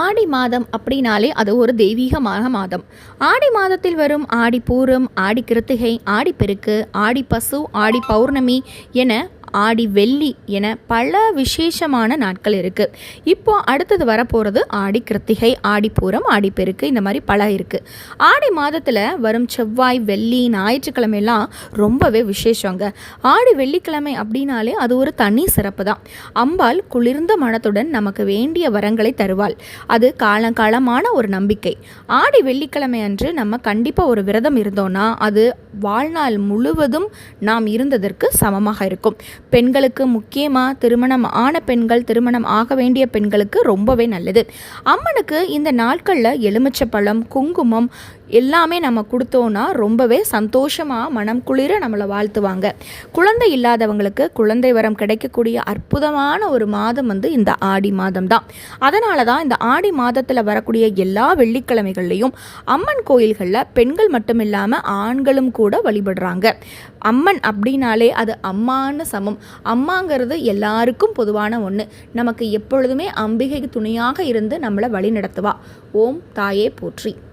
ஆடி மாதம் அப்படின்னாலே அது ஒரு தெய்வீகமான மாதம். ஆடி மாதத்தில் வரும் ஆடி பூரம் ஆடி கிருத்திகை ஆடிப்பெருக்கு ஆடி பசு ஆடி பௌர்ணமி என ஆடி வெள்ளி என பல விசேஷமான நாட்கள் இருக்குது இப்போ அடுத்தது வரப்போகிறது ஆடி கிருத்திகை ஆடிப்பூரம் ஆடிப்பெருக்கு இந்த மாதிரி பல இருக்குது ஆடி மாதத்தில் வரும் செவ்வாய் வெள்ளி ஞாயிற்றுக்கிழமையெல்லாம் ரொம்பவே விசேஷங்க. ஆடி வெள்ளிக்கிழமை அப்படின்னாலே அது ஒரு தனி சிறப்பு தான். அம்பாள் குளிர்ந்த மனத்துடன் நமக்கு வேண்டிய வரங்களை தருவாள். அது காலங்காலமான ஒரு நம்பிக்கை. ஆடி வெள்ளிக்கிழமை அன்று நம்ம கண்டிப்பாக ஒரு விரதம் இருந்தோம்னா அது வாழ்நாள் முழுவதும் நாம் இருந்ததற்கு சமமாக இருக்கும். பெண்களுக்கு முக்கியமாக திருமணம் ஆன பெண்கள் திருமணம் ஆக வேண்டிய பெண்களுக்கு ரொம்பவே நல்லது. அம்மனுக்கு இந்த நாட்களில் எலுமிச்சப்பழம் குங்குமம் எல்லாமே நம்ம கொடுத்தோன்னா ரொம்பவே சந்தோஷமாக மனம் குளிர நம்மளை வாழ்த்துவாங்க. குழந்தை இல்லாதவங்களுக்கு குழந்தை வரம் கிடைக்கக்கூடிய அற்புதமான ஒரு மாதம் வந்து இந்த ஆடி மாதம் தான் அதனால தான் இந்த ஆடி மாதத்தில் வரக்கூடிய எல்லா வெள்ளிக்கிழமைகள்லையும் அம்மன் கோயில்களில் பெண்கள் மட்டும் இல்லாமல் ஆண்களும் கூட வழிபடுறாங்க. அம்மன் அப்படின்னாலே அது அம்மான்னு சமம். அம்மாங்கிறது எல்லாருக்கும் பொதுவான ஒன்று நமக்கு எப்பொழுதுமே அம்பிகை துணையாக இருந்து நம்மளை வழி நடத்துவா ஓம் தாயே போற்றி.